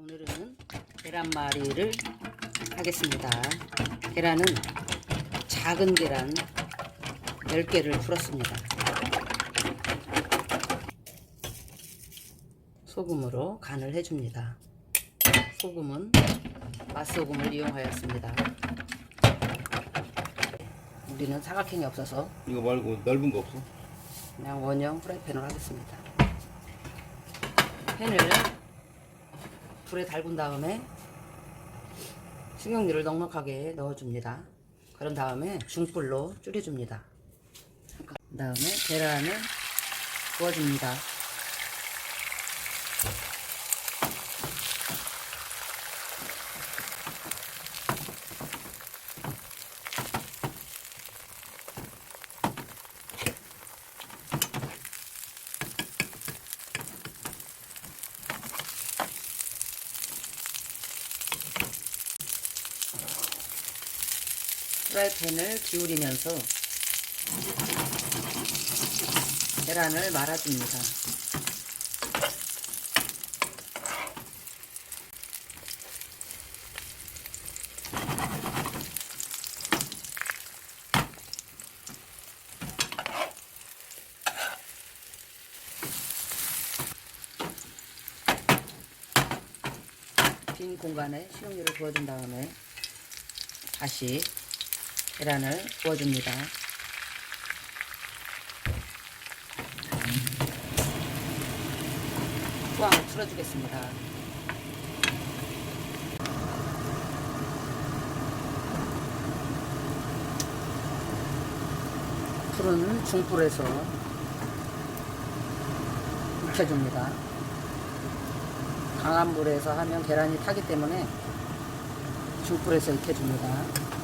오늘은 계란말이를 하겠습니다. 계란은 작은 계란 10개를 풀었습니다. 소금으로 간을 해줍니다. 소금은 맛소금을 이용하였습니다. 우리는 사각형이 없어서 이거 말고 넓은 거 없어? 그냥 원형 프라이팬으로 하겠습니다. 팬을 불에 달군 다음에 식용유를 넉넉하게 넣어줍니다. 그런 다음에 중불로 줄여줍니다. 그 다음에 계란을 구워줍니다. 프라이팬을 기울이면서 계란을 말아줍니다. 빈 공간에 식용유를 부어준 다음에 다시 계란을 구워줍니다. 뚜껑을 풀어주겠습니다. 불은 중불에서 익혀줍니다. 강한 불에서 하면 계란이 타기 때문에 중불에서 익혀줍니다.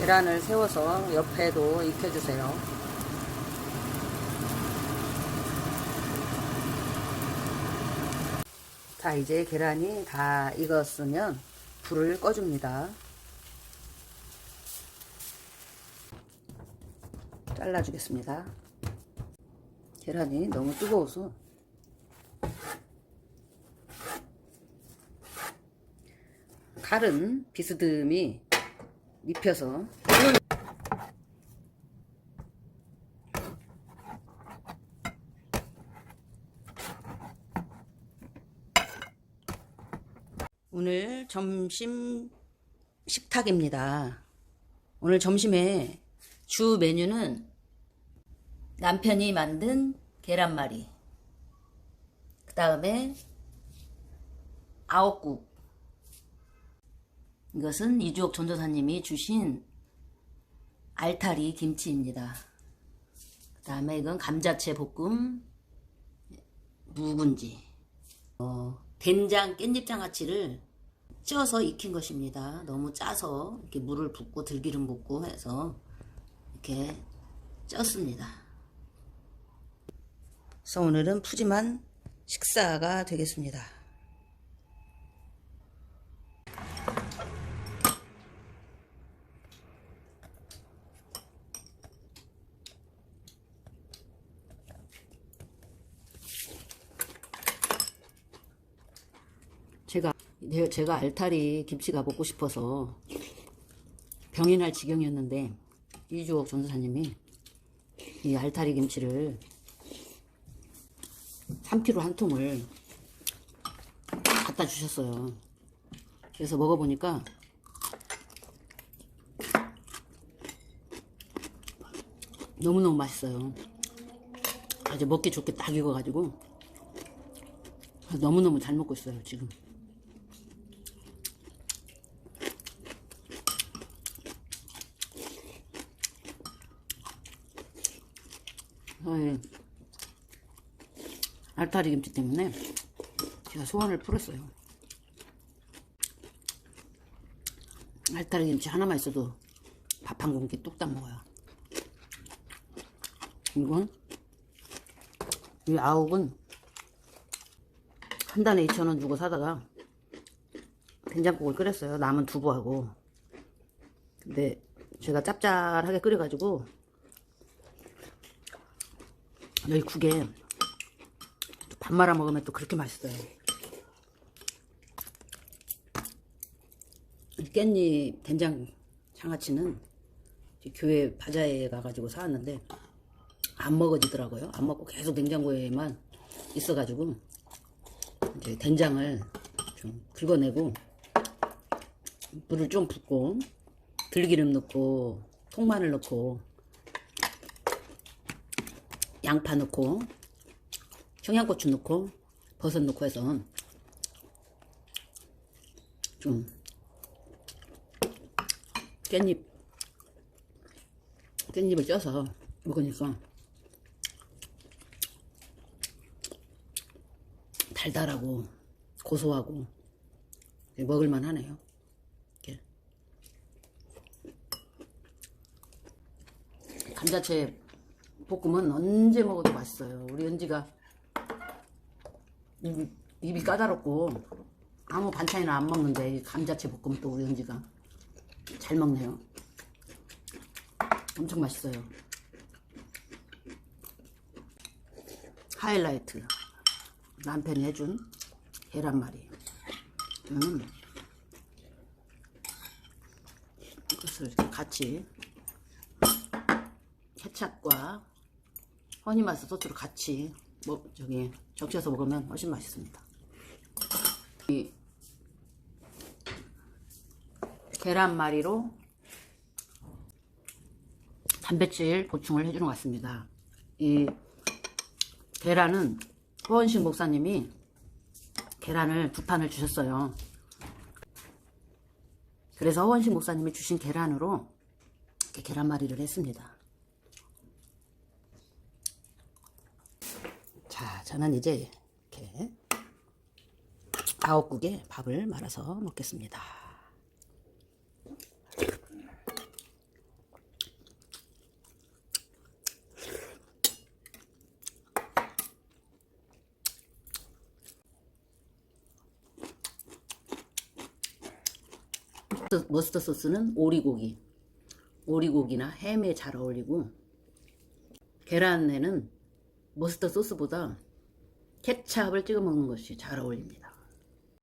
계란을 세워서 옆에도 익혀주세요. 자, 이제 계란이 다 익었으면 불을 꺼줍니다. 잘라주겠습니다. 계란이 너무 뜨거워서 칼은 비스듬히 입혀서 오늘 점심 식탁입니다. 오늘 점심에 주 메뉴는 남편이 만든 계란말이 그 다음에 아욱국 이것은 이주옥 전도사님이 주신 알타리 김치입니다. 그 다음에 이건 감자채 볶음 묵은지 어, 된장 깻잎장 아치를 쪄서 익힌 것입니다. 너무 짜서 이렇게 물을 붓고 들기름 붓고 해서 이렇게 쪘습니다. 그래서 오늘은 푸짐한 식사가 되겠습니다. 네, 제가 알타리 김치가 먹고 싶어서 병이 날 지경이었는데 이주옥 전도사님이 이 알타리 김치를 3kg 한 통을 갖다 주셨어요. 그래서 먹어보니까 너무너무 맛있어요. 아주 먹기 좋게 딱 익어가지고 너무너무 잘 먹고 있어요, 지금. 아이, 알타리 김치 때문에 제가 소원을 풀었어요. 알타리 김치 하나만 있어도 밥 한 공기 뚝딱 먹어요. 이건 이 아욱은 한 단에 2,000원 주고 사다가 된장국을 끓였어요. 남은 두부하고. 근데 제가 짭짤하게 끓여가지고 여기 국에 밥 말아 먹으면 또 그렇게 맛있어요. 이 깻잎 된장 장아찌는 교회 바자회에 가가지고 사왔는데 안 먹어지더라고요. 안 먹고 계속 냉장고에만 있어가지고 이제 된장을 좀 긁어내고 물을 좀 붓고 들기름 넣고 통마늘 넣고 양파 넣고 청양고추 넣고 버섯 넣고 해서 좀 깻잎 깻잎을 쪄서 먹으니까 달달하고 고소하고 먹을만 하네요. 감자채 볶음은 언제 먹어도 맛있어요. 우리 은지가 입이, 입이 까다롭고 아무 반찬이나 안 먹는데 이 감자채 볶음 또 우리 은지가 잘 먹네요. 엄청 맛있어요. 하이라이트 남편이 해준 계란말이. 음. 이것을 이렇게 같이 케찹과 허니마스 소스로 같이 뭐 저기 적셔서 먹으면 훨씬 맛있습니다. 이 계란말이로 단백질 보충을 해주는 것 같습니다. 이 계란은 허원식 목사님이 계란을 두 판을 주셨어요. 그래서 허원식 목사님이 주신 계란으로 이렇게 계란말이를 했습니다. 자, 저는 이제 이렇게 아홉 국에 밥을 말아서 먹겠습니다. 머스터 소스는 오리고기, 오리고기나 햄에 잘 어울리고 계란에는 머스터 소스보다 케찹을 찍어 먹는 것이 잘 어울립니다.